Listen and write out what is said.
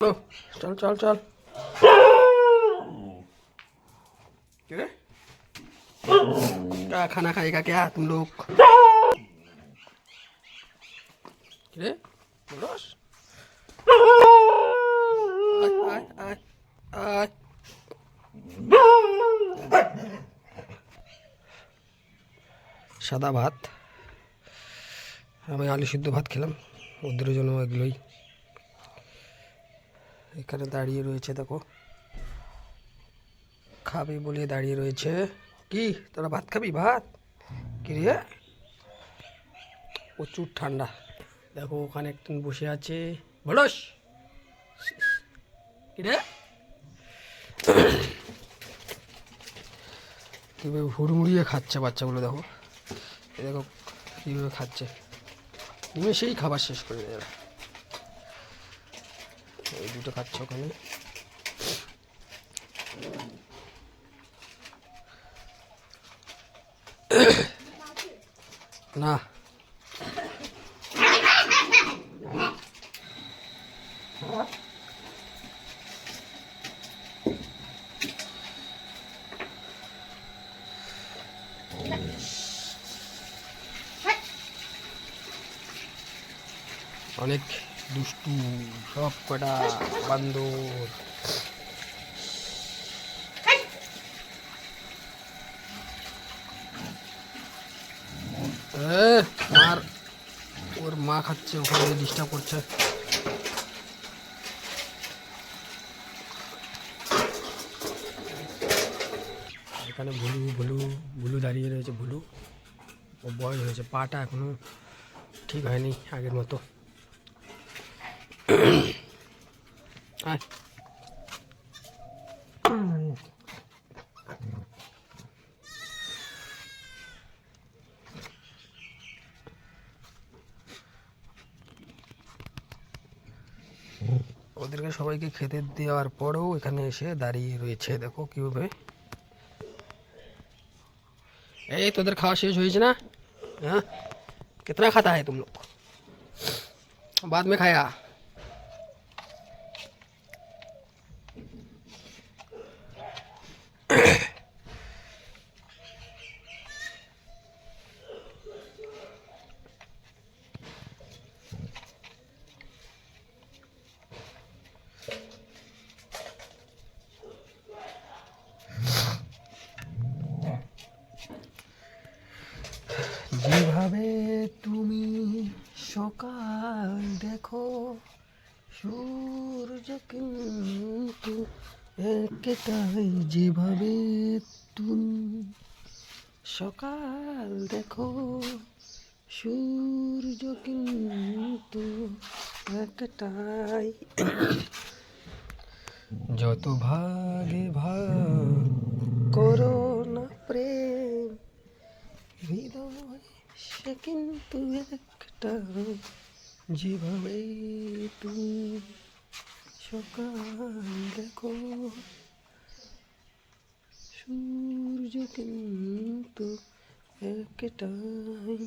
चलो चल चल चल क्या क्या खाना खाएगा क्या तुम लोग क्या बोलोस आय आय आय आय সাদা ভাত আমি আলু সিদ্ধ ভাত খেলাম ওদের জন্য এগুলোই এখানে দাঁড়িয়ে রয়েছে, দেখো। খাবি বলে দাঁড়িয়ে রয়েছে। কি? তোরা ভাত খাবি? ভাত? কি রে? প্রচুর ঠান্ডা। দেখো, ওখানে একজন বসে আছে। বলস! কি রে? কীভাবে হুড়মুড়িয়ে খাচ্ছে বাচ্চাগুলো, দেখো। দেখো, কীভাবে খাচ্ছে। নিমেষেই খাবার শেষ করে দেয় এই দুটো খাচ্ছে ওখানে। না। অনেক দুষ্টু সব কটা বান্দর। মার। ওর মা খাচ্ছে, ওখানে ডিস্টার্ব করছে। এখানে ভুলু ভুলু ভুলু দাঁড়িয়ে রয়েছে, ভুলু। ও বয়স হয়েছে, পাটা এখনও ঠিক হয়নি আগের মতো। ওদেরকে সবাইকে খেতে দেওয়ার পরেও এখানে এসে দাঁড়িয়ে রয়েছে দেখো কীভাবে এই তোদের খাওয়া শেষ হয়েছে না हाँ कितना खाता है तुम लोग बाद में खाया যেভাবে তুমি সকাল দেখো, সূর্য কিন্তু একটাই যেভাবে তুমি সকাল দেখো, সূর্য কিন্তু একটাই যত ভাগে ভাগ করো না প্রেম হৃদয় সে কিন্তু একটা যেভাবে তুমি সকাল দেখো সূর্য কিন্তু একটাই